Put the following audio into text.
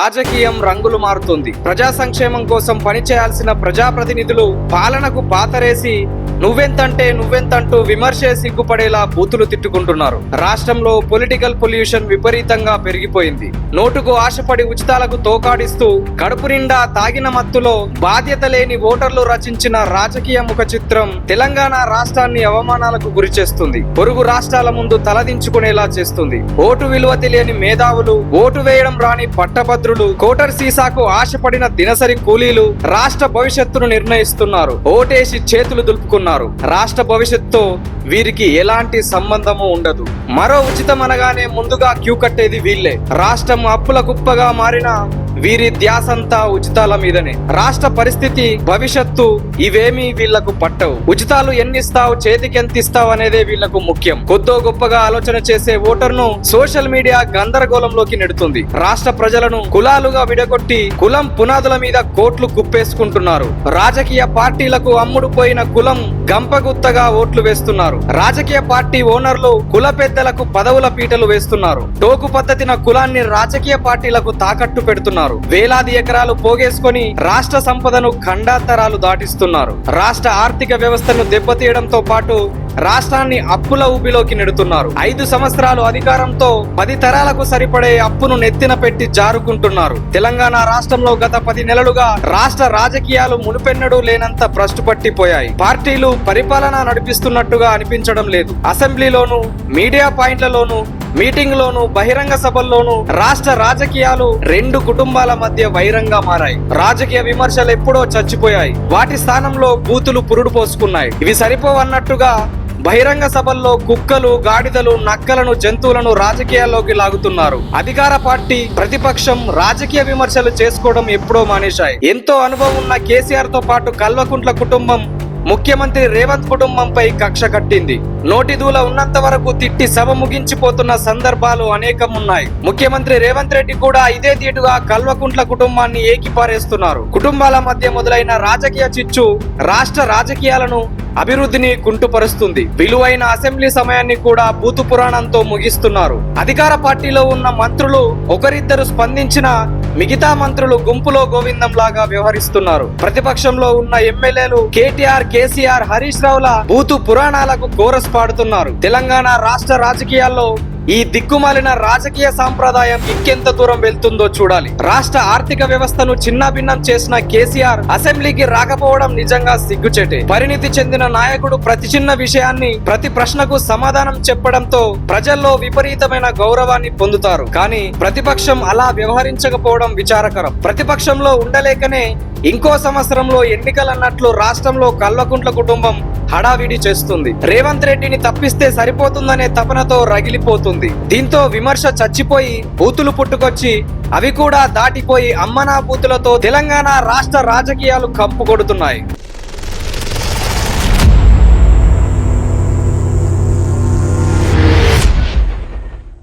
రాజకీయం రంగులు మారుతుంది. ప్రజా సంక్షేమం కోసం పనిచేయాల్సిన ప్రజాప్రతినిధులు పాలనకు పాతరేసి నువ్వెంతంటే నువ్వెంతంటూ విమర్శే సిగ్గుపడేలా బూతులు తిట్టుకుంటున్నారు. రాష్ట్రంలో పొలిటికల్ పొల్యూషన్ విపరీతంగా పెరిగిపోయింది. నోటుకు ఆశపడి ఉచితాలకు తోకాడిస్తూ కడుపు నిండా తాగిన మత్తులో బాధ్యత లేని ఓటర్లు రచించిన రాజకీయ ముఖ చిత్రం తెలంగాణ రాష్ట్రాన్ని అవమానాలకు గురిచేస్తుంది పొరుగు రాష్ట్రాల ముందు తలదించుకునేలా చేస్తుంది. ఓటు విలువ తెలియని మేధావులు ఓటు వేయడం రాని పట్టభద్రులు కోటర్ సీసాకు ఆశపడిన దినసరి కూలీలు రాష్ట్ర భవిష్యత్తును నిర్ణయిస్తున్నారు. ఓటేసి చేతులు దులుపుకున్నారు. రాష్ట్ర భవిష్యత్తుతో వీరికి ఎలాంటి సంబంధము ఉండదు. మరో ఉచితం అనగానే ముందుగా క్యూ కట్టేది వీళ్ళే. రాష్ట్రం అప్పుల కుప్పగా మారిన వీరి ధ్యాసంతా ఉచితాల మీదనే. రాష్ట్ర పరిస్థితి భవిష్యత్తు ఇవేమీ వీళ్ళకు పట్టవు. ఉచితాలు ఎన్నిస్తావు చేతికి అనేదే వీళ్ళకు ముఖ్యం. కొద్దో గొప్పగా ఆలోచన చేసే ఓటర్ను సోషల్ మీడియా గందరగోళంలోకి నెడుతుంది. రాష్ట్ర ప్రజలను కులాలుగా విడగొట్టి కులం పునాదుల మీద కోట్లు కుప్పేసుకుంటున్నారు. రాజకీయ పార్టీలకు అమ్ముడు పోయిన కులం గంపగుత్తగా ఓట్లు వేస్తున్నారు. రాజకీయ పార్టీ ఓనర్లు కుల పెద్దలకు పదవుల పీటలు వేస్తున్నారు. టోకు పద్ధతిన కులాన్ని రాజకీయ పార్టీలకు తాకట్టు పెడుతున్నారు. వేలాది ఎకరాలు పోగేసుకొని రాష్ట్ర సంపదను ఖండాంతరాలు దాటిస్తున్నారు. రాష్ట్ర ఆర్థిక వ్యవస్థను దెబ్బతీయడంతో పాటు రాష్ట్రాన్ని అప్పుల ఊబిలోకి నెడుతున్నారు. ఐదు సంవత్సరాలు అధికారంతో పది తరాలకు సరిపడే అప్పును నెత్తిన పెట్టి జారుకుంటున్నారు. తెలంగాణ రాష్ట్రంలో గత పది నెలలుగా రాష్ట్ర రాజకీయాలు మునుపెన్నడూ లేనంత భ్రష్టు పట్టిపోయాయి పార్టీలు పరిపాలన నడిపిస్తున్నట్టుగా అనిపించడం లేదు. అసెంబ్లీలోను మీడియా పాయింట్లలోనూ మీటింగ్లోను బహిరంగ సభల్లోనూ రాష్ట్ర రాజకీయాలు రెండు కుటుంబాల మధ్య వైరంగా మారాయి. రాజకీయ విమర్శలు ఎప్పుడో చచ్చిపోయాయి. వాటి స్థానంలో బూతులు పురుడు పోసుకున్నాయి. ఇవి సరిపోవన్నట్టుగా బహిరంగ సభల్లో కుక్కలు గాడిదలు నక్కలను జంతువులను రాజకీయాల్లోకి లాగుతున్నారు. అధికార పార్టీ ప్రతిపక్షం రాజకీయ విమర్శలు చేసుకోవడం ఎప్పుడో మానేశాయి. ఎంతో అనుభవం ఉన్న కేసీఆర్తో పాటు కల్వకుంట్ల కుటుంబం ముఖ్యమంత్రి రేవంత్ కుటుంబంపై కక్ష కట్టింది. నోటి దూల ఉన్నంత వరకు తిట్టి సభ ముగించిపోతున్న సందర్భాలు అనేకం ఉన్నాయి ముఖ్యమంత్రి రేవంత్ రెడ్డి కూడా ఇదే తీటుగా కల్వకుంట్ల కుటుంబాన్ని ఏకిపారేస్తున్నారు. కుటుంబాల మధ్య మొదలైన రాజకీయ చిచ్చు రాష్ట్ర రాజకీయాలను అభివృద్ధిని కుంటుపరుస్తుంది. విలువైన అసెంబ్లీ సమయాన్ని కూడా బూతు పురాణంతో ముగిస్తున్నారు. అధికార పార్టీలో ఉన్న మంత్రులు ఒకరిద్దరు స్పందించిన మిగతా మంత్రులు గుంపులో గోవిందం లాగా వ్యవహరిస్తున్నారు. ప్రతిపక్షంలో ఉన్న ఎమ్మెల్యేలు కేటీఆర్ కేసీఆర్ హరీష్ రావుల బూతు పురాణాలకు కోరస్ పాడుతున్నారు. తెలంగాణ రాష్ట్ర రాజకీయాల్లో ఈ దిక్కుమాలిన రాజకీయ సాంప్రదాయం ఇంకెంత దూరం వెళ్తుందో చూడాలి. రాష్ట్ర ఆర్థిక వ్యవస్థను చిన్నాభిన్నం చేసిన కేసీఆర్ అసెంబ్లీకి రాకపోవడం నిజంగా సిగ్గుచేటే. పరిణితి చెందిన నాయకుడు ప్రతి చిన్న విషయాన్ని ప్రతి ప్రశ్నకు సమాధానం చెప్పడంతో ప్రజల్లో విపరీతమైన గౌరవాన్ని పొందుతారు. కానీ ప్రతిపక్షం అలా వ్యవహరించకపోవడం విచారకరం. ప్రతిపక్షంలో ఉండలేకనే ఇంకో సంవత్సరంలో ఎన్నికలన్నట్లు రాష్ట్రంలో కల్వకుంట్ల కుటుంబం హడావిడి చేస్తుంది. రేవంత్ రెడ్డిని తప్పిస్తే సరిపోతుందనే తపనతో రగిలిపోతుంది. దీంతో విమర్శ చచ్చిపోయి బూతులు పుట్టుకొచ్చి అవి కూడా దాటిపోయి అమ్మనా బూతులతో తెలంగాణ రాష్ట్ర రాజకీయాలు కంపు కొడుతున్నాయి